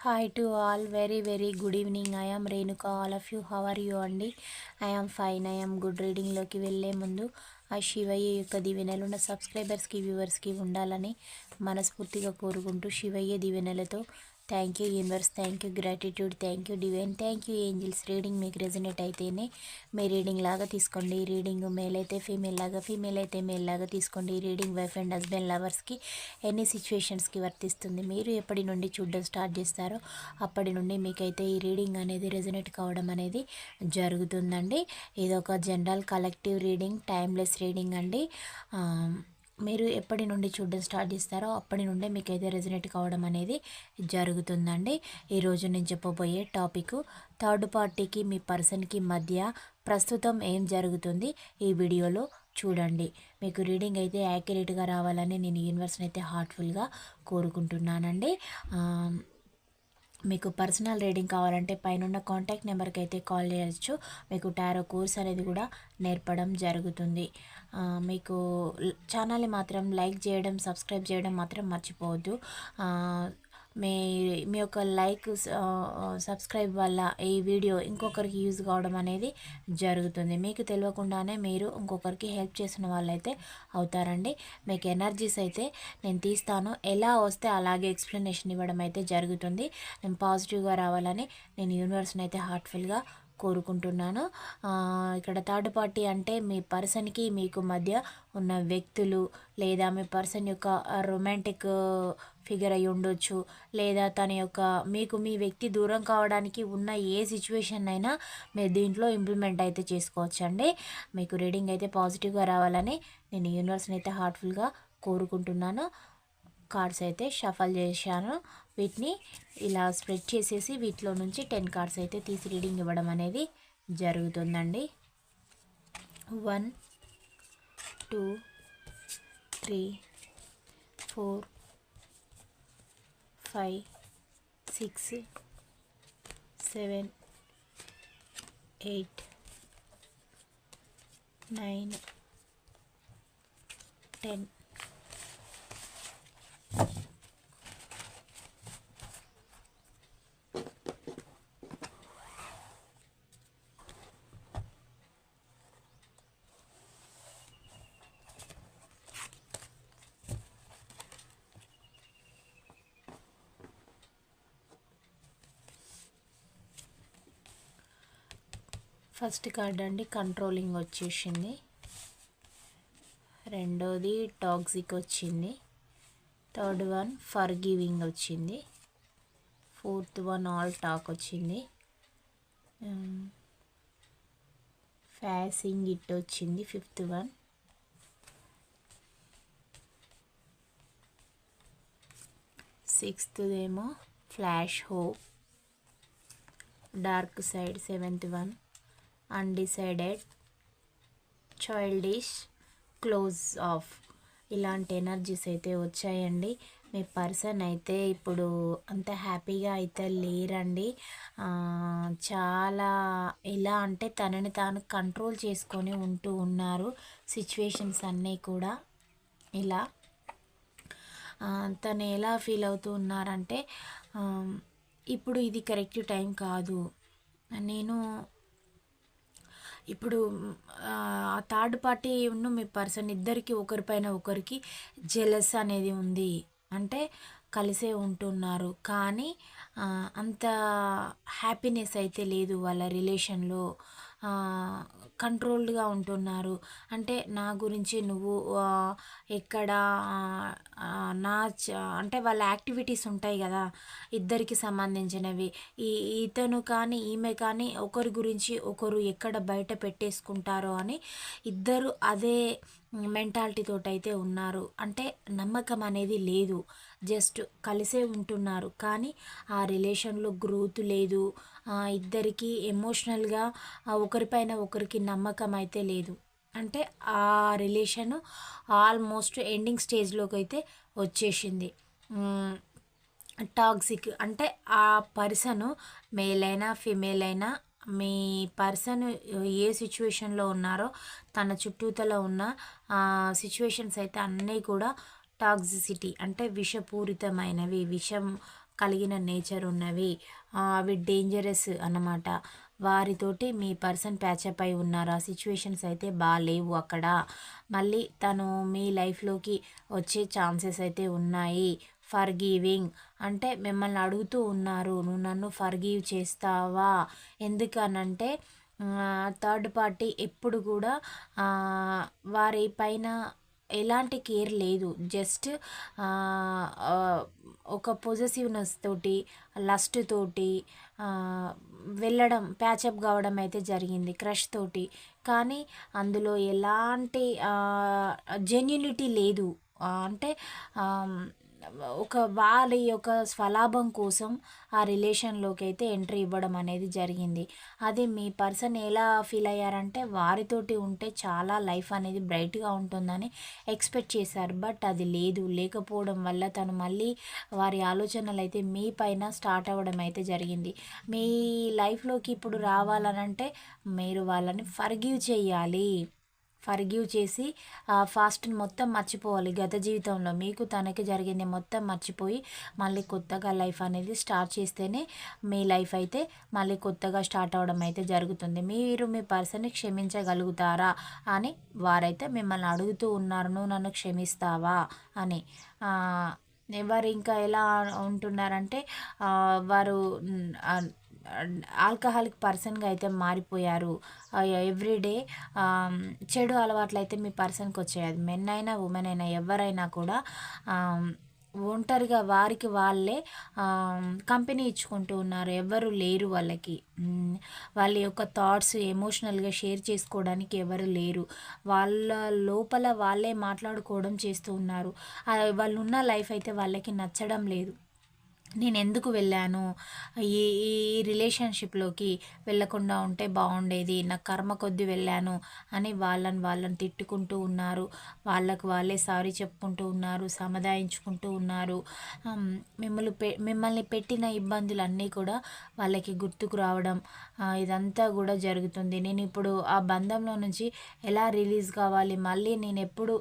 Hi to all very very good evening I Renuka all of you how are you అండి I am fine I am good రీడింగ్లోకి వెళ్ళే ముందు ఆ శివయ్య యొక్క దీవెనలున్న సబ్స్క్రైబర్స్కి వ్యూవర్స్కి ఉండాలని మనస్ఫూర్తిగా కోరుకుంటూ శివయ్య దీవెనలతో thank you universe thank you gratitude thank you divine thank you angels reading మీకు రెజనేట్ అయితేనే మీ రీడింగ్ లాగా తీసుకోండి. ఈ రీడింగ్ మేల్ అయితే ఫీమేల్ లాగా ఫీమేల్ అయితే మేల్ లాగా తీసుకోండి. ఈ రీడింగ్ వైఫ్ అండ్ హస్బెండ్ లవర్స్కి ఎన్ని సిచ్యువేషన్స్కి వర్తిస్తుంది? మీరు ఎప్పటి నుండి చూడడం స్టార్ట్ చేస్తారో అప్పటి నుండి మీకైతే ఈ రీడింగ్ అనేది రెజనేట్ కావడం అనేది జరుగుతుందండి. ఇది ఒక general collective reading timeless reading అండి మీరు ఎప్పటి నుండి చూడడం స్టార్ట్ చేస్తారో అప్పటి నుండే మీకు అయితే రెజినేట్ కావడం అనేది జరుగుతుందండి. ఈరోజు నేను చెప్పబోయే టాపిక్ థర్డ్ పార్టీకి మీ పర్సన్కి మధ్య ప్రస్తుతం ఏం జరుగుతుంది ఈ వీడియోలో చూడండి. మీకు రీడింగ్ అయితే యాక్యురేట్గా రావాలని నేను యూనివర్స్ని అయితే హార్ట్ఫుల్గా కోరుకుంటున్నానండి. మీకు పర్సనల్ రీడింగ్ కావాలంటే పైన కాంటాక్ట్ నెంబర్కి అయితే కాల్ చేయొచ్చు. మీకు టారో కోర్స్ అనేది కూడా నేర్పడం జరుగుతుంది. మీకు ఛానల్ని మాత్రం లైక్ చేయడం సబ్స్క్రైబ్ చేయడం మాత్రం మర్చిపోవద్దు. మీ మీ యొక్క లైక్ సబ్స్క్రైబ్ వల్ల ఈ వీడియో ఇంకొకరికి యూజ్ కావడం అనేది జరుగుతుంది. మీకు తెలియకుండానే మీరు ఇంకొకరికి హెల్ప్ చేసిన వాళ్ళైతే అవుతారండి. మీకు ఎనర్జీస్ అయితే నేను తీస్తాను. ఎలా వస్తే అలాగే ఎక్స్ప్లెనేషన్ ఇవ్వడం అయితే జరుగుతుంది. నేను పాజిటివ్గా రావాలని నేను యూనివర్స్ని అయితే హార్ట్ఫుల్గా కోరుకుంటున్నాను. ఇక్కడ థర్డ్ పార్టీ అంటే మీ పర్సన్కి మీకు మధ్య ఉన్న వ్యక్తులు లేదా మీ పర్సన్ యొక్క రొమాంటిక్ ఫిగర్ అయి ఉండొచ్చు లేదా తన యొక్క మీకు మీ వ్యక్తి దూరం కావడానికి ఉన్న ఏ సిచ్యువేషన్ అయినా మీరు దీంట్లో ఇంప్లిమెంట్ అయితే చేసుకోవచ్చండి. మీకు రీడింగ్ అయితే పాజిటివ్గా రావాలని నేను యూనివర్స్ని అయితే హార్ట్ఫుల్గా కోరుకుంటున్నాను. కార్డ్స్ అయితే షఫల్ చేశాను. వీటిని ఇలా స్ప్రెడ్ చేసేసి వీటిలో నుంచి టెన్ కార్డ్స్ అయితే తీసి రీడింగ్ ఇవ్వడం అనేది జరుగుతుందండి. One two three four five six seven eight nine ten first card అండి కంట్రోలింగ్ వచ్చేసింది. రెండోది టాక్సిక్ వచ్చింది. థర్డ్ వన్ ఫర్ గివింగ్ వచ్చింది. ఫోర్త్ వన్ ఆల్ టాక్ వచ్చింది. ఫ్యాసింగ్ ఇట్ వచ్చింది ఫిఫ్త్ వన్. సిక్స్త్ ఏమో flash hope dark side seventh one. Undecided childish close off ఇలాంటి energies అయితే వచ్చాయండి. మీ పర్సన్ అయితే ఇప్పుడు అంత హ్యాపీగా అయితే లేరండి. చాలా ఎలా అంటే తనని తాను కంట్రోల్ చేసుకొని ఉంటూ ఉన్నారు. సిచ్యువేషన్స్ అన్నీ కూడా ఇలా. తను ఎలా ఫీల్ అవుతూ ఉన్నారంటే ఇప్పుడు ఇది కరెక్ట్ టైం కాదు. నేను ఇప్పుడు ఆ థర్డ్ పార్టీ ఉన్న మీ పర్సన్ ఇద్దరికి ఒకరిపైన ఒకరికి జెలస్ అనేది ఉంది. అంటే కలిసే ఉంటున్నారు. కానీ అంత హ్యాపీనెస్ అయితే లేదు వాళ్ళ రిలేషన్లో. కంట్రోల్డ్గా ఉంటున్నారు. అంటే నా గురించి నువ్వు ఎక్కడ నా అంటే వాళ్ళ యాక్టివిటీస్ ఉంటాయి కదా ఇద్దరికి సంబంధించినవి. ఈ ఇతను కానీ ఈమె కానీ ఒకరి గురించి ఒకరు ఎక్కడ బయట పెట్టేసుకుంటారో అని ఇద్దరు అదే మెంటాలిటీతో అయితే ఉన్నారు. అంటే నమ్మకం అనేది లేదు. జస్ట్ కలిసే ఉంటున్నారు. కానీ ఆ రిలేషన్లో గ్రోత్ లేదు. ఇద్దరికి ఎమోషనల్గా ఒకరిపైన ఒకరికి నమ్మకం అయితే లేదు. అంటే ఆ రిలేషన్ ఆల్మోస్ట్ ఎండింగ్ స్టేజ్లోకి అయితే వచ్చేసింది టాక్సిక్ అంటే ఆ పర్సన్ మేల్ అయినా ఫిమేల్ అయినా మీ పర్సన్ ఏ సిచ్యువేషన్లో ఉన్నారో తన చుట్టూతలో ఉన్న సిచ్యువేషన్స్ అయితే అన్నీ కూడా టాక్సిసిటీ అంటే విషపూరితమైనవి విషం కలిగిన నేచర్ ఉన్నవి. అవి డేంజరస్ అన్నమాట. వారితోటి మీ పర్సన్ ప్యాచప్ అయి ఉన్నారు. ఆ సిచ్యువేషన్స్ అయితే బాగాలేవు అక్కడ. మళ్ళీ తను మీ లైఫ్లోకి వచ్చే ఛాన్సెస్ అయితే ఉన్నాయి. ఫర్ గివింగ్ అంటే మిమ్మల్ని అడుగుతూ ఉన్నారు. నువ్వు నన్ను ఫర్ గివ్ చేస్తావా? ఎందుకనంటే థర్డ్ పార్టీ ఎప్పుడు కూడా వారి పైన ఎలాంటి కేర్ లేదు. జస్ట్ ఒక పొజెసివ్నెస్ తోటి లస్ట్ తోటి వెళ్ళడం ప్యాచప్ కావడం అయితే జరిగింది క్రష్ తోటి. కానీ అందులో ఎలాంటి జెన్యునిటీ లేదు. అంటే ఒక వాళ్ళ యొక్క స్వలాభం కోసం ఆ రిలేషన్లోకి అయితే ఎంట్రీ ఇవ్వడం అనేది జరిగింది. అది మీ పర్సన్ ఎలా ఫీల్ అయ్యారంటే వారితోటి ఉంటే చాలా లైఫ్ అనేది బ్రైట్గా ఉంటుందని ఎక్స్పెక్ట్ చేశారు. బట్ అది లేదు. లేకపోవడం వల్ల తను మళ్ళీ వారి ఆలోచనలు అయితే మీ పైన స్టార్ట్ అవ్వడం అయితే జరిగింది. మీ లైఫ్లోకి ఇప్పుడు రావాలనంటే మీరు వాళ్ళని ఫర్గివ్ చేయాలి. ఫర్గివ్ చేసి ఫాస్ట్ని మొత్తం మర్చిపోవాలి. గత జీవితంలో మీకు తనకి జరిగింది మొత్తం మర్చిపోయి మళ్ళీ కొత్తగా లైఫ్ అనేది స్టార్ట్ చేస్తేనే మీ లైఫ్ అయితే మళ్ళీ కొత్తగా స్టార్ట్ అవడం అయితే జరుగుతుంది. మీరు మీ పర్సన్ని క్షమించగలుగుతారా అని వారైతే మిమ్మల్ని అడుగుతూ ఉన్నారు. నువ్వు నన్ను క్షమిస్తావా? అని. ఎవరు ఇంకా ఎలా ఉంటున్నారంటే వారు ఆల్కహాలిక్ పర్సన్గా అయితే మారిపోయారు. ఎవ్రీడే చెడు అలవాట్లు అయితే మీ పర్సన్కి వచ్చాయి. మెన్ అయినా ఉమెన్ అయినా ఎవరైనా కూడా ఒంటరిగా వారికి వాళ్ళే కంపెనీ ఇచ్చుకుంటూ ఉన్నారు. ఎవరు లేరు వాళ్ళకి. వాళ్ళ యొక్క థాట్స్ ఎమోషనల్గా షేర్ చేసుకోవడానికి ఎవరు లేరు. వాళ్ళ లోపల వాళ్ళే మాట్లాడుకోవడం చేస్తూ ఉన్నారు. వాళ్ళు ఉన్న లైఫ్ అయితే వాళ్ళకి నచ్చడం లేదు. నేను ఎందుకు వెళ్ళాను? ఈ ఈ రిలేషన్షిప్లోకి వెళ్ళకుండా ఉంటే బాగుండేది నా కర్మ కొద్ది వెళ్ళాను అని వాళ్ళని వాళ్ళని తిట్టుకుంటూ ఉన్నారు. వాళ్ళకు వాళ్ళే సారీ చెప్పుకుంటూ ఉన్నారు సముదాయించుకుంటూ ఉన్నారు. మిమ్మల్ని పె మిమ్మల్ని పెట్టిన ఇబ్బందులు అన్నీ కూడా వాళ్ళకి గుర్తుకు రావడం ఇదంతా కూడా జరుగుతుంది. నేను ఇప్పుడు ఆ బంధంలో నుంచి ఎలా రిలీజ్ కావాలి? మళ్ళీ నేను ఎప్పుడు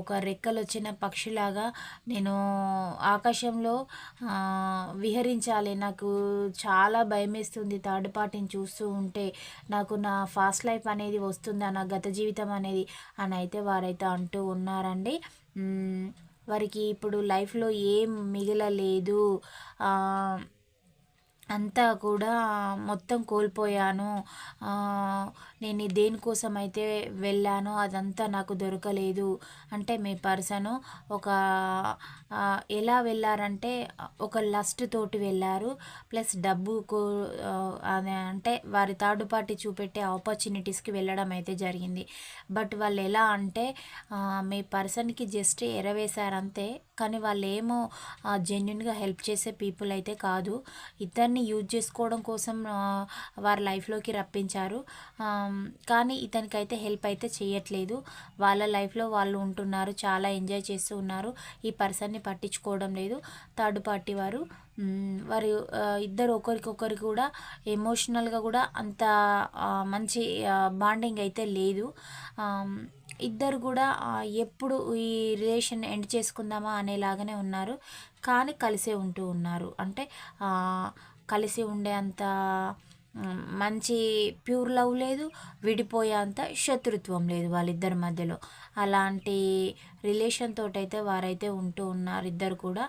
ఒక రెక్కలు వచ్చిన పక్షిలాగా నేను ఆకాశంలో విహరించాలి. నాకు చాలా భయమేస్తుంది థర్డ్ పార్టీని చూస్తూ ఉంటే. నాకు నా ఫాస్ట్ లైఫ్ అనేది వస్తుందా? నా గత జీవితం అనేది? అని అయితే వారైతే అంటూ ఉన్నారండి. వారికి ఇప్పుడు లైఫ్లో ఏం మిగలలేదు. అంతా కూడా మొత్తం కోల్పోయాను. నేను దేనికోసం అయితే వెళ్ళానో అదంతా నాకు దొరకలేదు. అంటే మీ పర్సను ఒక ఎలా వెళ్ళారంటే ఒక లస్ట్ తోటి వెళ్ళారు. ప్లస్ డబ్బుకు అంటే వారి థర్డ్ పార్టీ చూపెట్టే ఆపర్చునిటీస్కి వెళ్ళడం అయితే జరిగింది. బట్ వాళ్ళు ఎలా అంటే మీ పర్సన్కి జస్ట్ ఎరవేశారంతే. కానీ వాళ్ళు ఏమో జెన్యున్గా హెల్ప్ చేసే పీపుల్ అయితే కాదు. ఇతన్ని యూజ్ చేసుకోవడం కోసం వారి లైఫ్లోకి రప్పించారు. కానీ ఇతనికైతే హెల్ప్ అయితే చేయట్లేదు. వాళ్ళ లైఫ్లో వాళ్ళు ఉంటున్నారు చాలా ఎంజాయ్ చేస్తూ ఉన్నారు. ఈ పర్సన్ని పట్టించుకోవడం లేదు. థర్డ్ పార్టీ వారు వారు ఇద్దరు ఒకరికొకరు కూడా ఎమోషనల్గా కూడా అంత మంచి బాండింగ్ అయితే లేదు. ఇద్దరు కూడా ఎప్పుడు ఈ రిలేషన్ ఎండ్ చేసుకుందామా అనేలాగానే ఉన్నారు. కానీ కలిసే ఉంటూ ఉన్నారు. అంటే కలిసి ఉండేంత మంచి ప్యూర్ లవ్ లేదు విడిపోయే అంత శత్రుత్వం లేదు వాళ్ళిద్దరి మధ్యలో. అలాంటి రిలేషన్ తోటైతే వారైతే ఉంటూ ఉన్నారు ఇద్దరు కూడా.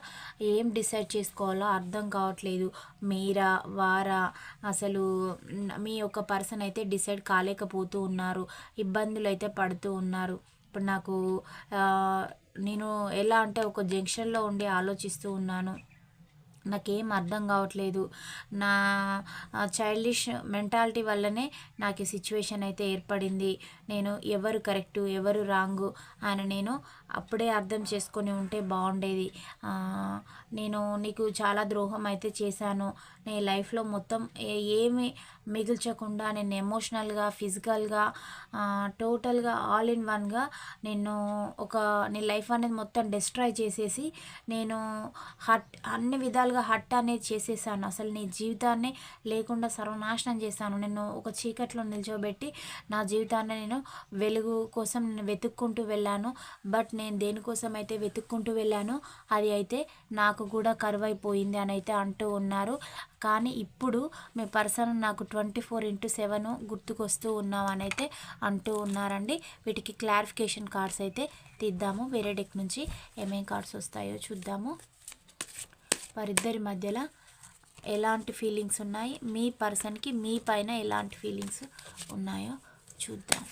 ఏం డిసైడ్ చేసుకోవాలో అర్థం కావట్లేదు. మీరా వారా అసలు మీ యొక్క పర్సన్ అయితే డిసైడ్ కాలేకపోతూ ఉన్నారు ఇబ్బందులు అయితే పడుతూ ఉన్నారు. ఇప్పుడు నాకు నేను ఎలా అంటే ఒక జంక్షన్లో ఉండి ఆలోచిస్తూ ఉన్నాను. నాకేం అర్థం కావట్లేదు. నా చైల్డిష్ మెంటాలిటీ వల్లనే నాకు ఈ సిచ్యువేషన్ అయితే ఏర్పడింది. నేను ఎవరు కరెక్టు ఎవరు రాంగు అని నేను అప్పుడే అర్థం చేసుకొని ఉంటే బాగుండేది. నేను నీకు చాలా ద్రోహం అయితే చేశాను. నీ లైఫ్లో మొత్తం ఏమి మిగిల్చకుండా నేను ఎమోషనల్గా ఫిజికల్గా టోటల్గా ఆల్ ఇన్ వన్గా నేను ఒక నీ లైఫ్ అనేది మొత్తం డిస్ట్రాయ్ చేసేసి నేను హట్ అన్ని విధాలుగా హట్ అనేది చేసేసాను. అసలు నీ జీవితాన్ని లేకుండా సర్వనాశనం చేశాను. నేను ఒక చీకట్లో నిల్చోబెట్టి నా జీవితాన్ని నేను వెలుగు కోసం నేను వెతుక్కుంటూ వెళ్ళాను. బట్ నేను దేనికోసం అయితే వెతుక్కుంటూ వెళ్ళానో అది అయితే నాకు కూడా కరువైపోయింది అని అయితే అంటూ ఉన్నారు. కానీ ఇప్పుడు మీ పర్సన్ నాకు ట్వంటీ ఫోర్ ఇంటూ సెవెన్ గుర్తుకొస్తూ ఉన్నామని అయితే అంటూ ఉన్నారండి. వీటికి క్లారిఫికేషన్ కార్డ్స్ అయితే తీద్దాము. వేరే డెక్ నుంచి ఏమేం కార్డ్స్ వస్తాయో చూద్దాము. వారిద్దరి మధ్యలో ఎలాంటి ఫీలింగ్స్ ఉన్నాయి? మీ పర్సన్కి మీ పైన ఎలాంటి ఫీలింగ్స్ ఉన్నాయో చూద్దాం.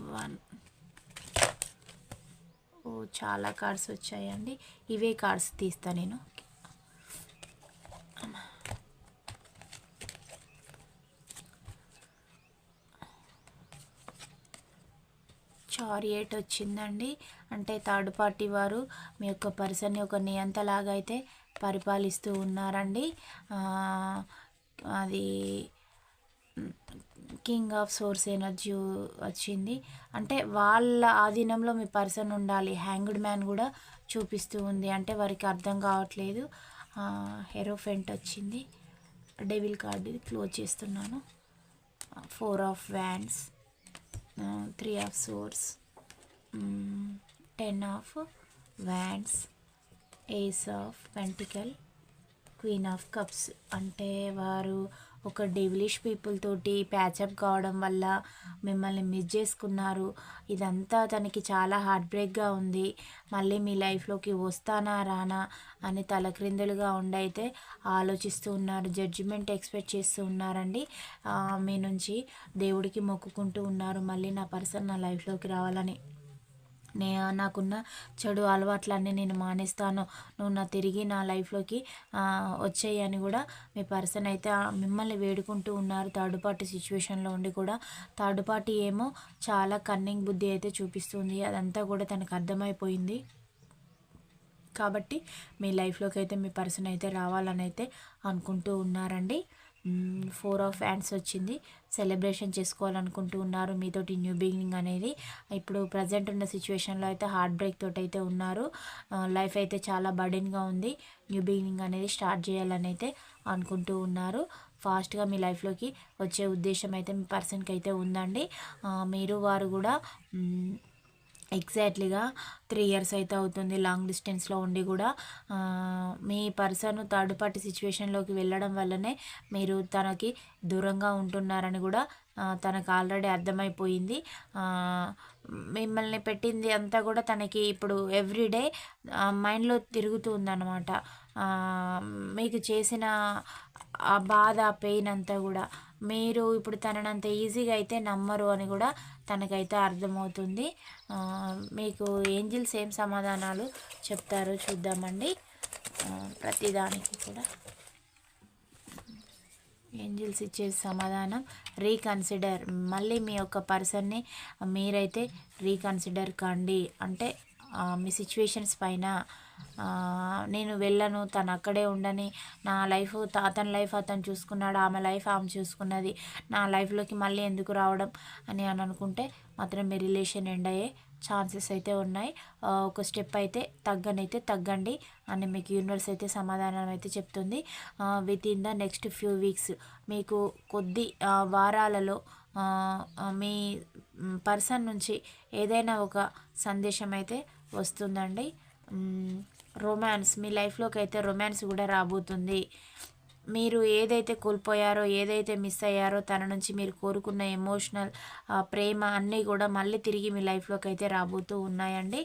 వన్. ఓ చాలా కార్డ్స్ వచ్చాయండి. ఇవే కార్డ్స్ తీస్తా నేను. చారియట్ వచ్చిందండి. అంటే థర్డ్ పార్టీ వారు మీ యొక్క పర్సన్ని ఒక నియంతలాగా అయితే పరిపాలిస్తూ ఉన్నారండి. అది కింగ్ ఆఫ్ సోర్స్ ఎనర్జీ వచ్చింది. అంటే వాళ్ళ ఆధీనంలో మీ పర్సన్ ఉండాలి. హ్యాంగ్డ్ మ్యాన్ కూడా చూపిస్తూ ఉంది. అంటే వారికి అర్థం కావట్లేదు. హెరోఫెంట్ వచ్చింది. డెవిల్ కార్డ్ ఇది క్లోజ్ చేస్తున్నాను. Four of wands. Three of swords. Ten of wands. Ace of pentacle. Queen of cups. అంటే వారు ఒక డెవిలిష్ పీపుల్ తోటి ప్యాచప్ కావడం వల్ల మిమ్మల్ని మిస్ చేసుకున్నారు. ఇదంతా తనకి చాలా హార్ట్ బ్రేక్గా ఉంది. మళ్ళీ మీ లైఫ్లోకి వస్తానా రానా అని తలక్రిందులుగా ఉండైతే ఆలోచిస్తూ ఉన్నారు జడ్జిమెంట్ ఎక్స్పెక్ట్ చేస్తూ ఉన్నారండి. మీ నుంచి దేవుడికి మొక్కుకుంటూ ఉన్నారు. మళ్ళీ నా పర్సన్ నా లైఫ్లోకి రావాలని. నే నాకున్న చెడు అలవాట్లన్నీ నేను మానేస్తాను. నువ్వు నా తిరిగి నా లైఫ్లోకి వచ్చాయి అని కూడా మీ పర్సన్ అయితే మిమ్మల్ని వేడుకుంటూ ఉన్నారు. థర్డ్ పార్టీ సిచ్యువేషన్లో ఉండి కూడా థర్డ్ పార్టీ ఏమో చాలా కన్నింగ్ బుద్ధి అయితే చూపిస్తుంది. అదంతా కూడా తనకు అర్థమైపోయింది. కాబట్టి మీ లైఫ్లోకి అయితే మీ పర్సన్ అయితే రావాలని అయితే అనుకుంటూ ఉన్నారండి. ఫోర్ ఆఫ్ హ్యాండ్స్ వచ్చింది. సెలబ్రేషన్ చేసుకోవాలనుకుంటూ ఉన్నారు. మీతోటి న్యూ బిగినింగ్ అనేది ఇప్పుడు ప్రజెంట్ ఉన్న సిచ్యువేషన్లో అయితే హార్ట్ బ్రేక్ తోటి అయితే ఉన్నారు. లైఫ్ అయితే చాలా బర్డెన్గా ఉంది. న్యూ బిగినింగ్ అనేది స్టార్ట్ చేయాలని అయితే అనుకుంటూ ఉన్నారు. ఫాస్ట్గా మీ లైఫ్లోకి వచ్చే ఉద్దేశం అయితే మీ పర్సన్కి అయితే ఉందండి. మీరు వారు కూడా ఎగ్జాక్ట్లీగా త్రీ ఇయర్స్ అయితే అవుతుంది లాంగ్ డిస్టెన్స్లో ఉండి కూడా. మీ పర్సన్ థర్డ్ పార్టీ సిచ్యువేషన్లోకి వెళ్ళడం వల్లనే మీరు తనకి దూరంగా ఉంటున్నారని కూడా తనకు ఆల్రెడీ అర్థమైపోయింది. మిమ్మల్ని పెట్టింది అంతా కూడా తనకి ఇప్పుడు ఎవ్రీడే మైండ్లో తిరుగుతుందన్నమాట మీకు చేసిన ఆ బాధ పెయిన్ అంతా కూడా. మీరు ఇప్పుడు తనని అంత ఈజీగా అయితే నమ్మరు అని కూడా తనకైతే అర్థమవుతుంది. మీకు ఏంజిల్స్ ఏం సమాధానాలు చెప్తారో చూద్దామండి. ప్రతిదానికి కూడా. ఏంజిల్స్ ఇచ్చే సమాధానం రీకన్సిడర్. మళ్ళీ మీ యొక్క పర్సన్ని మీరైతే రీకన్సిడర్ కండి. అంటే మీ సిచ్యువేషన్స్ పైన నేను వెళ్ళను తను అక్కడే ఉండని నా లైఫ్ అతని లైఫ్ అతను చూసుకున్నాడు ఆమె లైఫ్ ఆమె చూసుకున్నది నా లైఫ్లోకి మళ్ళీ ఎందుకు రావడం అని అని అనుకుంటే మాత్రం మీ రిలేషన్ ఎండ్ అయ్యే ఛాన్సెస్ అయితే ఉన్నాయి. ఒక స్టెప్ అయితే తగ్గనైతే తగ్గండి అని మీకు యూనివర్స్ అయితే సమాధానం అయితే చెప్తుంది. Within the next few weeks మీకు కొద్ది వారాలలో మీ పర్సన్ నుంచి ఏదైనా ఒక సందేశం అయితే వస్తుందండి. రొమాన్స్ మీ లైఫ్లోకి అయితే రొమాన్స్ కూడా రాబోతుంది. మీరు ఏదైతే కోల్పోయారో ఏదైతే మిస్ అయ్యారో తన నుంచి మీరు కోరుకున్న ఎమోషనల్ ప్రేమ అన్నీ కూడా మళ్ళీ తిరిగి మీ లైఫ్లోకి అయితే రాబోతూ ఉన్నాయండి.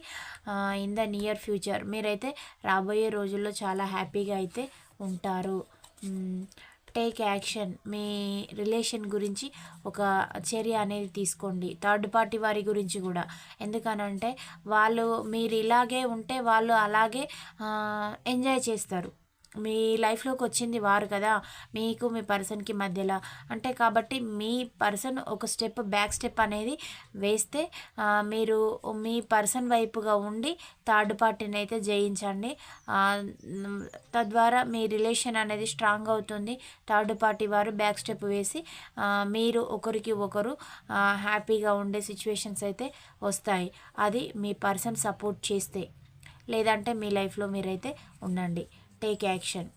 ఇన్ ద నియర్ ఫ్యూచర్ మీరైతే రాబోయే రోజుల్లో చాలా హ్యాపీగా అయితే ఉంటారు. టేక్ యాక్షన్ మీ రిలేషన్ గురించి ఒక చర్య అనేది తీసుకోండి. థర్డ్ పార్టీ వారి గురించి కూడా. ఎందుకనంటే వాళ్ళు మీరు ఇలాగే ఉంటే వాళ్ళు అలాగే ఎంజాయ్ చేస్తారు. మీ లైఫ్లోకి వచ్చింది వారు కదా మీకు మీ పర్సన్కి మధ్యలో. అంటే కాబట్టి మీ పర్సన్ ఒక స్టెప్ బ్యాక్ స్టెప్ అనేది వేస్తే మీరు మీ పర్సన్ వైపుగా ఉండి థర్డ్ పార్టీని అయితే జయించండి. తద్వారా మీ రిలేషన్ అనేది స్ట్రాంగ్ అవుతుంది. థర్డ్ పార్టీ వారు బ్యాక్ స్టెప్ వేసి మీరు ఒకరికి ఒకరు హ్యాపీగా ఉండే సిచ్యువేషన్స్ అయితే వస్తాయి. అది మీ పర్సన్ సపోర్ట్ చేస్తే లేదంటే మీ లైఫ్లో మీరైతే ఉండండి. Take action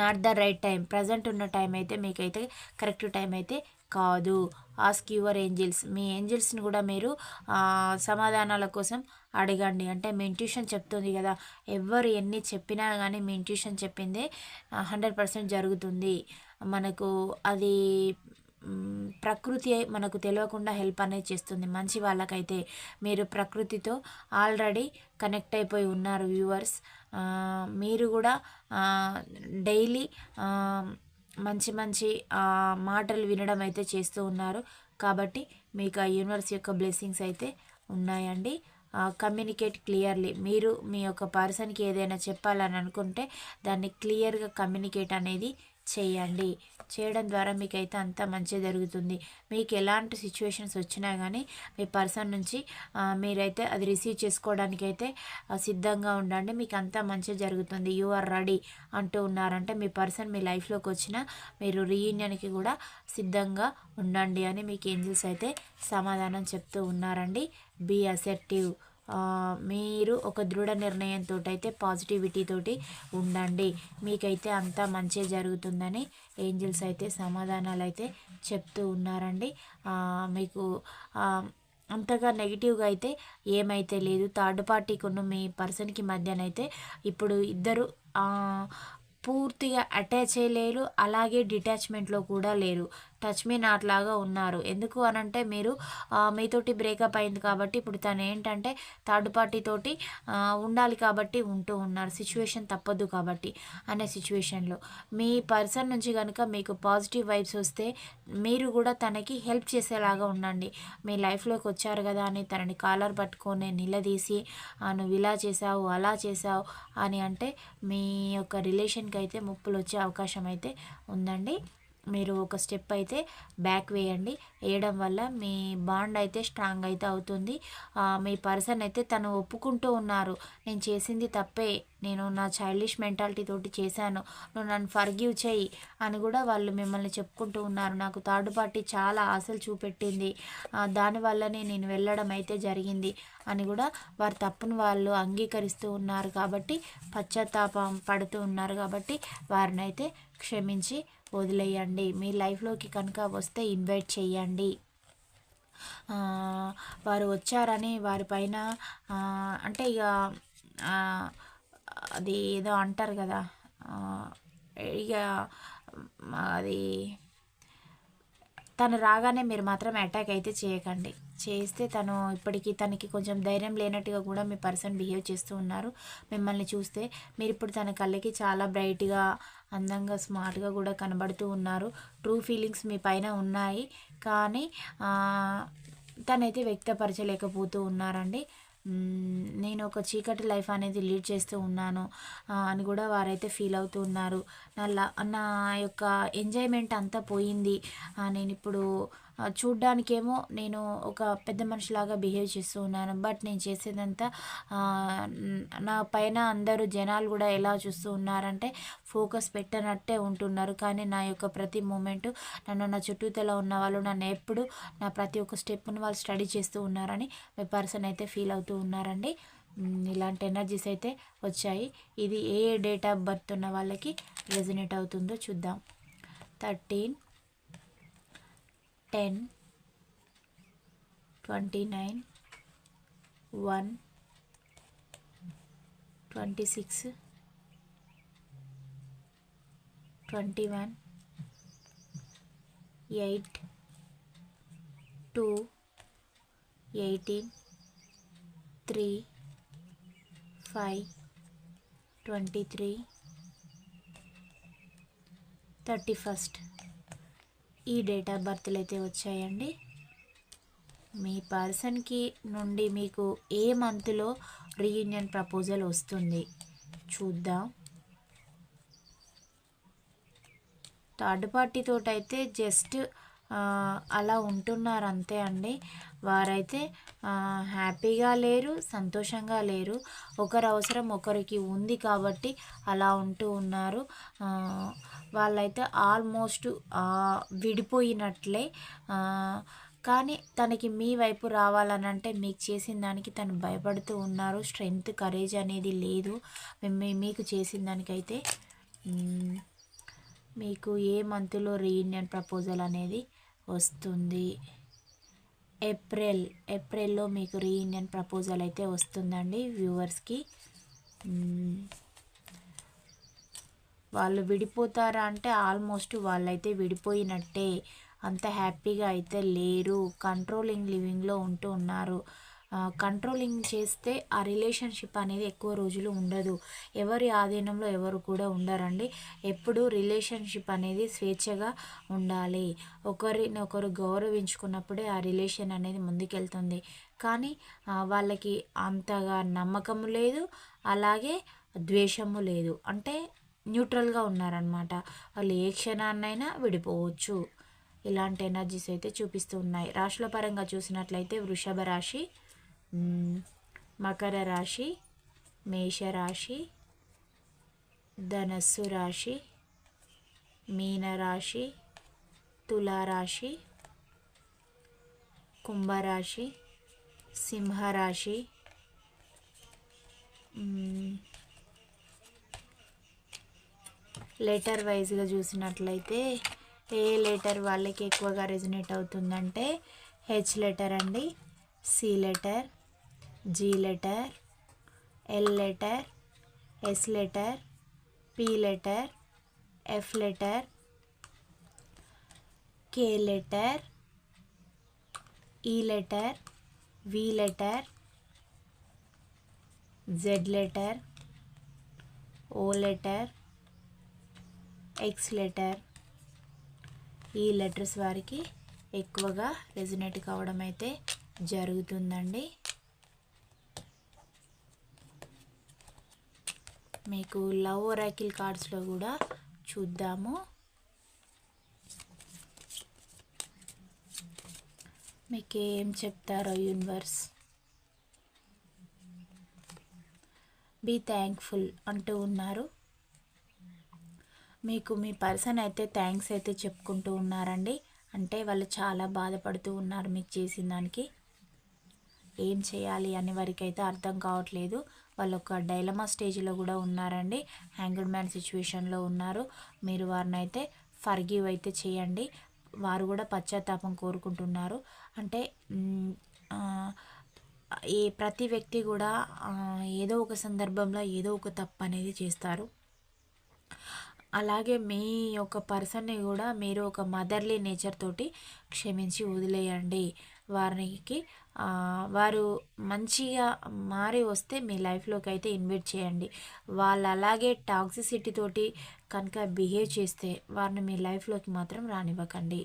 not the right time present ఉన్న టైం అయితే మీకైతే కరెక్ట్ టైం అయితే కాదు. ఆస్క్ యువర్ ఏంజిల్స్ మీ ఏంజిల్స్ని కూడా మీరు సమాధానాల కోసం అడగండి. అంటే మీ ఇంట్యూషన్ చెప్తుంది కదా. ఎవరు ఎన్ని చెప్పినా కానీ మీ ఇంట్యూషన్ చెప్పిందే హండ్రెడ్ పర్సెంట్ జరుగుతుంది. మనకు అది ప్రకృతి మనకు తెలియకుండా హెల్ప్ అనేది చేస్తుంది. మంచి వాళ్ళకైతే మీరు ప్రకృతితో ఆల్రెడీ కనెక్ట్ అయిపోయి ఉన్నారు వ్యూవర్స్. మీరు కూడా డైలీ మంచి మంచి మాటలు వినడం అయితే చేస్తూ ఉన్నారు. కాబట్టి మీకు ఆ యూనివర్స్ యొక్క బ్లెస్సింగ్స్ అయితే ఉన్నాయండి. Communicate clearly. మీరు మీ యొక్క పర్సన్కి ఏదైనా చెప్పాలని అనుకుంటే దాన్ని క్లియర్గా కమ్యూనికేట్ అనేది చేయండి. చేయడం ద్వారా మీకైతే అంతా మంచి జరుగుతుంది. మీకు ఎలాంటి సిచ్యువేషన్స్ వచ్చినా కానీ మీ పర్సన్ నుంచి మీరైతే అది రిసీవ్ చేసుకోవడానికి అయితే సిద్ధంగా ఉండండి. మీకు అంతా మంచి జరుగుతుంది. యు ఆర్ రెడీ అంటూ ఉన్నారంటే మీ పర్సన్ మీ లైఫ్లోకి వచ్చిన మీరు రీయూనియన్కి కూడా సిద్ధంగా ఉండండి అని మీకు ఏంజిల్స్ అయితే సమాధానం చెప్తూ ఉన్నారండి. బీ అసెప్టివ్ మీరు ఒక దృఢ నిర్ణయంతో అయితే పాజిటివిటీతోటి ఉండండి. మీకైతే అంతా మంచి జరుగుతుందని ఏంజిల్స్ అయితే సమాధానాలు అయితే చెప్తూ ఉన్నారండి. మీకు అంతగా నెగిటివ్గా అయితే ఏమైతే లేదు. థర్డ్ పార్టీకున్న మీ పర్సన్కి మధ్యనైతే ఇప్పుడు ఇద్దరు పూర్తిగా అటాచ్ అయ్యలేరు అలాగే డిటాచ్మెంట్లో కూడా లేరు. టచ్ మీ నాట్ లాగా ఉన్నారు. ఎందుకు అనంటే మీరు మీతోటి బ్రేకప్ అయింది కాబట్టి ఇప్పుడు తను ఏంటంటే థర్డ్ పార్టీతోటి ఉండాలి కాబట్టి ఉంటూ ఉన్నారు. సిచ్యువేషన్ తప్పదు కాబట్టి అనే సిచ్యువేషన్లో మీ పర్సన్ నుంచి కనుక మీకు పాజిటివ్ వైబ్స్ వస్తే మీరు కూడా తనకి హెల్ప్ చేసేలాగా ఉండండి. మీ లైఫ్లోకి వచ్చారు కదా అని తనని కాలర్ పట్టుకొని నిలదీసి "ఆ, నువ్వు ఇలా చేసావు అలా చేసావు అని అంటే మీ యొక్క రిలేషన్కి అయితే ముప్పులు వచ్చే అవకాశం అయితే ఉందండి. మీరు ఒక స్టెప్ అయితే బ్యాక్ వేయండి. వేయడం వల్ల మీ బాండ్ అయితే స్ట్రాంగ్ అయితే అవుతుంది. మీ పర్సన్ అయితే తను ఒప్పుకుంటూ ఉన్నారు. నేను చేసింది తప్పే. నేను నా చైల్డిష్ మెంటాలిటీ తోటి చేశాను. నువ్వు నన్ను ఫర్గివ్ చేయి అని కూడా వాళ్ళు మిమ్మల్ని చెప్పుకుంటూ ఉన్నారు. నాకు థర్డ్ పార్టీ చాలా ఆశలు చూపెట్టింది. దానివల్లనే నేను వెళ్ళడం అయితే జరిగింది అని కూడా వారి తప్పును వాళ్ళు అంగీకరిస్తూ ఉన్నారు. కాబట్టి పశ్చాత్తాపం పడుతూ ఉన్నారు. కాబట్టి వారిని అయితే క్షమించి వదిలేయండి. మీ లైఫ్లోకి కనుక వస్తే ఇన్వైట్ చేయండి. వారు వచ్చారని వారిపైన అంటే ఇక అది ఏదో అంటారు కదా ఇక అది తను రాగానే మీరు మాత్రం అటాక్ అయితే చేయకండి. చేస్తే తను ఇప్పటికీ తనకి కొంచెం ధైర్యం లేనట్టుగా కూడా మీ పర్సన్ బిహేవ్ చేస్తూ ఉన్నారు. మిమ్మల్ని చూస్తే మీరు ఇప్పుడు తన కళ్ళకి చాలా బ్రైట్గా అందంగా స్మార్ట్గా కూడా కనబడుతూ ఉన్నారు. ట్రూ ఫీలింగ్స్ మీ పైన ఉన్నాయి. కానీ తనైతే వ్యక్తపరచలేకపోతూ ఉన్నారండి. నేను ఒక చీకటి లైఫ్ అనేది లీడ్ చేస్తూ ఉన్నాను అని కూడా వారైతే ఫీల్ అవుతూ ఉన్నారు. నా నా యొక్క ఎంజాయ్మెంట్ అంతా పోయింది. నేను ఇప్పుడు చూడ్డానికేమో నేను ఒక పెద్ద మనిషిలాగా బిహేవ్ చేస్తూ ఉన్నాను. బట్ నేను చేసేదంతా నా పైన అందరూ జనాలు కూడా ఎలా చూస్తూ ఉన్నారంటే ఫోకస్ పెట్టనట్టే ఉంటున్నారు. కానీ నా యొక్క ప్రతి మూమెంట్ నన్ను నా చుట్టూతల ఉన్న వాళ్ళు నన్ను ఎప్పుడు నా ప్రతి ఒక్క స్టెప్ను వాళ్ళు స్టడీ చేస్తూ ఉన్నారని మీ పర్సన్ అయితే ఫీల్ అవుతూ ఉన్నారండి. ఇలాంటి ఎనర్జీస్ అయితే వచ్చాయి. ఇది ఏ ఏ డేట్ ఆఫ్ బర్త్ ఉన్న వాళ్ళకి రెజినేట్ అవుతుందో చూద్దాం. థర్టీన్ 10 29 1 26 21 8 2 18 3 5 23 31st ఈ డేట్ ఆఫ్ బర్త్లు అయితే వచ్చాయండి. మీ పర్సన్కి నుండి మీకు ఏ మంత్లో రీయూనియన్ ప్రపోజల్ వస్తుంది? చూద్దాం. థర్డ్ పార్టీతో అయితే జస్ట్ అలా ఉంటున్నారు అంతే అండి. వారైతే హ్యాపీగా లేరు సంతోషంగా లేరు. ఒకరి అవసరం ఒకరికి ఉంది కాబట్టి అలా ఉంటూ ఉన్నారు. వాళ్ళైతే ఆల్మోస్ట్ విడిపోయినట్లే. కానీ తనకి మీ వైపు రావాలని అంటే మీకు చేసిన దానికి తను భయపడుతూ ఉన్నారు. స్ట్రెంగ్త్ కరేజ్ అనేది లేదు. మీకు చేసిన దానికైతే మీకు ఏ మంత్లో రీయూనియన్ ప్రపోజల్ అనేది వస్తుంది? ఏప్రిల్ ఏప్రిల్లో మీకు రీయూనియన్ ప్రపోజల్ అయితే వస్తుందండి వ్యూవర్స్కి. వాళ్ళు విడిపోతారా అంటే ఆల్మోస్ట్ వాళ్ళైతే విడిపోయినట్టే. అంత హ్యాపీగా అయితే లేరు. కంట్రోలింగ్ లివింగ్లో ఉంటూ ఉన్నారు. కంట్రోలింగ్ చేస్తే ఆ రిలేషన్షిప్ అనేది ఎక్కువ రోజులు ఉండదు. ఎవరి ఆధీనంలో ఎవరు కూడా ఉండరండి. ఎప్పుడు రిలేషన్షిప్ అనేది స్వేచ్ఛగా ఉండాలి. ఒకరిని ఒకరు గౌరవించుకున్నప్పుడే ఆ రిలేషన్ అనేది ముందుకెళ్తుంది. కానీ వాళ్ళకి అంతగా నమ్మకం లేదు. అలాగే ద్వేషము లేదు. అంటే న్యూట్రల్గా ఉన్నారనమాట వాళ్ళు ఏ క్షణాన్నైనా విడిపోవచ్చు. ఇలాంటి ఎనర్జీస్ అయితే చూపిస్తూ ఉన్నాయి. రాశుల పరంగా చూసినట్లయితే వృషభ రాశి మకర రాశి మేషరాశి ధనస్సు రాశి మీనరాశి తులారాశి కుంభరాశి సింహరాశి మ్, లెటర్ వైజ్గా చూసినట్లయితే ఏ లెటర్ వాళ్ళకి ఎక్కువగా రెజినేట్ అవుతుందంటే హెచ్ లెటర్ అండి C letter G letter L letter S letter P letter F letter K letter E letter V letter Z letter O letter X letter ఈ లెటర్స్ వారికి ఎక్కువగా రెజినేట్ కావడం అయితే జరుగుతుందండి. మీకు లవ్ ఒరాకిల్ కార్డ్స్లో కూడా చూద్దాము. మీకు ఏం చెప్తారో యూనివర్స్? బీ థ్యాంక్ఫుల్ అంటూ ఉన్నారు. మీకు మీ పర్సన్ అయితే థ్యాంక్స్ అయితే చెప్పుకుంటూ ఉన్నారండి. అంటే వాళ్ళు చాలా బాధపడుతూ ఉన్నారు మీకు చేసిన దానికి. ఏం చేయాలి అని వారికి అయితే అర్థం కావట్లేదు. వాళ్ళు ఒక డైలమా స్టేజ్లో కూడా ఉన్నారండి. హ్యాంగిల్ మ్యాన్ సిచ్యువేషన్లో ఉన్నారు. మీరు వారిని అయితే ఫర్గివ్ అయితే చేయండి. వారు కూడా పశ్చాత్తాపం కోరుకుంటున్నారు. అంటే ఏ ఈ ప్రతి వ్యక్తి కూడా ఏదో ఒక సందర్భంలో ఏదో ఒక తప్పు అనేది చేస్తారు. అలాగే మీ యొక్క పర్సన్ని కూడా మీరు ఒక మదర్లీ నేచర్ తోటి క్షమించి వదిలేయండి. వారికి వారు మంచిగా మారి వస్తే మీ లైఫ్లోకి అయితే ఇన్వైట్ చేయండి. వాళ్ళు అలాగే టాక్సిసిటీ తోటి కనుక బిహేవ్ చేస్తే వారిని మీ లైఫ్లోకి మాత్రం రానివ్వకండి.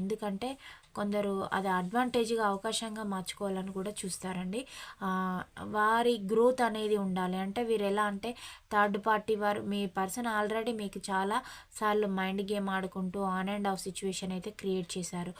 ఎందుకంటే కొందరు అది అడ్వాంటేజ్గా అవకాశంగా మార్చుకోవాలని కూడా చూస్తారండి. వారి గ్రోత్ అనేది ఉండాలి. అంటే వీరు ఎలా అంటే థర్డ్ పార్టీ వారు మీ పర్సన్ ఆల్రెడీ మీకు చాలా సార్లు మైండ్ గేమ్ ఆడుకుంటూ ఆన్ అండ్ ఆఫ్ సిచ్యువేషన్ అయితే క్రియేట్ చేశారు.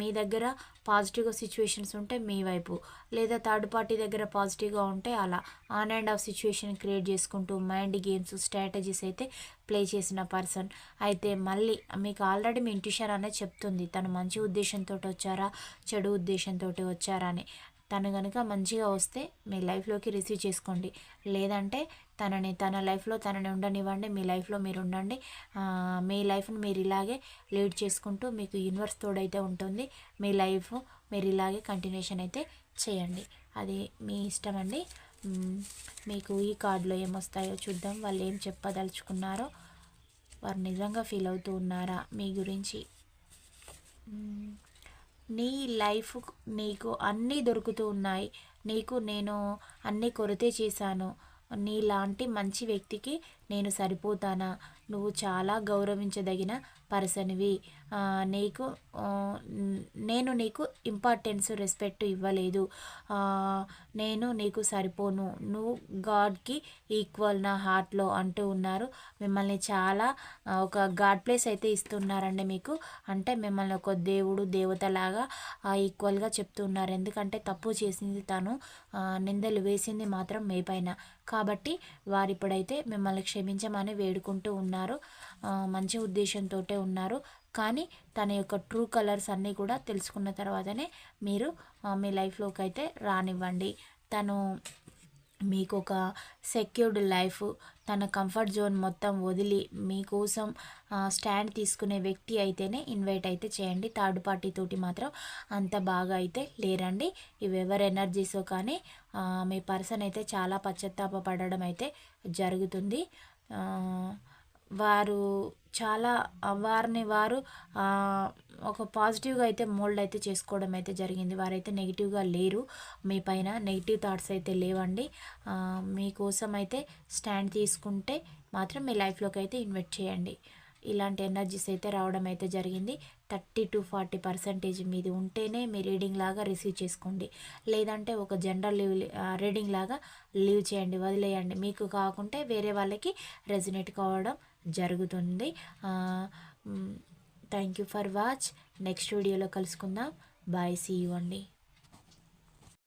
మీ దగ్గర పాజిటివ్గా సిచ్యువేషన్స్ ఉంటే మీ వైపు లేదా థర్డ్ పార్టీ దగ్గర పాజిటివ్గా ఉంటే అలా. On and off situation create చేసుకుంటూ మైండ్ గేమ్స్ స్ట్రాటజీస్ అయితే ప్లే చేసిన పర్సన్. అయితే మళ్ళీ మీకు ఆల్రెడీ మీ ఇంట్యూషన్ అనేది చెప్తుంది తను మంచి ఉద్దేశంతో వచ్చారా చెడు ఉద్దేశంతో వచ్చారా అని. తను కనుక మంచిగా వస్తే మీ లైఫ్లోకి రిసీవ్ చేసుకోండి. లేదంటే తనని తన లైఫ్లో తనని ఉండనివ్వండి మీ లైఫ్లో మీరు ఉండండి. మీ లైఫ్ని మీరు ఇలాగే లీడ్ చేసుకుంటూ మీకు యూనివర్స్ తోడైతే ఉంటుంది. మీ లైఫ్ మీరు ఇలాగే కంటిన్యూషన్ అయితే చేయండి. అది మీ ఇష్టం అండి. మీకు ఈ కార్డులో ఏమొస్తాయో చూద్దాం. వాళ్ళు ఏం చెప్పదలుచుకున్నారో వారు నిజంగా ఫీల్ అవుతూ ఉన్నారా మీ గురించి. నీ లైఫ్ నీకు అన్నీ దొరుకుతూ ఉన్నాయి. నీకు నేను అన్నీ కొరతే చేశాను. నీలాంటి మంచి వ్యక్తికి నేను సరిపోతానా? నువ్వు చాలా గౌరవించదగిన పర్సన్వి. నీకు నేను నీకు ఇంపార్టెన్స్ రెస్పెక్ట్ ఇవ్వలేదు. నేను నీకు సరిపోను. నువ్వు గాడ్కి ఈక్వల్ నా హార్ట్లో అంటూ ఉన్నారు. మిమ్మల్ని చాలా ఒక గాడ్ ప్లేస్ అయితే ఇస్తున్నారండి మీకు. అంటే మిమ్మల్ని ఒక దేవుడు దేవతలాగా ఈక్వల్గా చెప్తున్నారు ఎందుకంటే తప్పు చేసింది తను నిందలు వేసింది మాత్రం మీ పైన. కాబట్టి వారిప్పుడైతే మిమ్మల్ని క్షమించమని వేడుకుంటూ ఉన్నారు ఉన్నారు. మంచి ఉద్దేశంతో ఉన్నారు. కానీ తన యొక్క ట్రూ కలర్స్ అన్నీ కూడా తెలుసుకున్న తర్వాతనే మీరు మీ లైఫ్లోకి అయితే రానివ్వండి. తను మీకు ఒక సెక్యూర్డ్ లైఫ్ తన కంఫర్ట్ జోన్ మొత్తం వదిలి మీకోసం స్టాండ్ తీసుకునే వ్యక్తి అయితేనే ఇన్వైట్ అయితే చేయండి. థర్డ్ పార్టీ తోటి మాత్రం అంత బాగా అయితే లేరండి. ఇవి ఎవరి ఎనర్జీసో కానీ మీ పర్సన్ అయితే చాలా పశ్చాత్తాప పడడం అయితే జరుగుతుంది. వారు చాలా వారిని వారు ఒక పాజిటివ్గా అయితే మోల్డ్ అయితే చేసుకోవడం అయితే జరిగింది. వారైతే నెగిటివ్గా లేరు. మీ పైన నెగిటివ్ థాట్స్ అయితే లేవండి. మీకోసం అయితే స్టాండ్ తీసుకుంటే మాత్రం మీ లైఫ్లోకి అయితే ఇన్వెస్ట్ చేయండి. ఇలాంటి ఎనర్జీస్ అయితే రావడం అయితే జరిగింది. థర్టీ టు ఫార్టీ పర్సెంటేజ్ మీది ఉంటేనే మీ రీడింగ్ లాగా రిసీవ్ చేసుకోండి. లేదంటే ఒక జనరల్ లీవ్ రీడింగ్ లాగా లీవ్ చేయండి వదిలేయండి. మీకు కాకుంటే వేరే వాళ్ళకి రెజినేట్ కావడం జరుగుతుంది. Thank you for watch next వీడియోలో కలుసుకుందాం. బాయ్ సీ యూ అండి.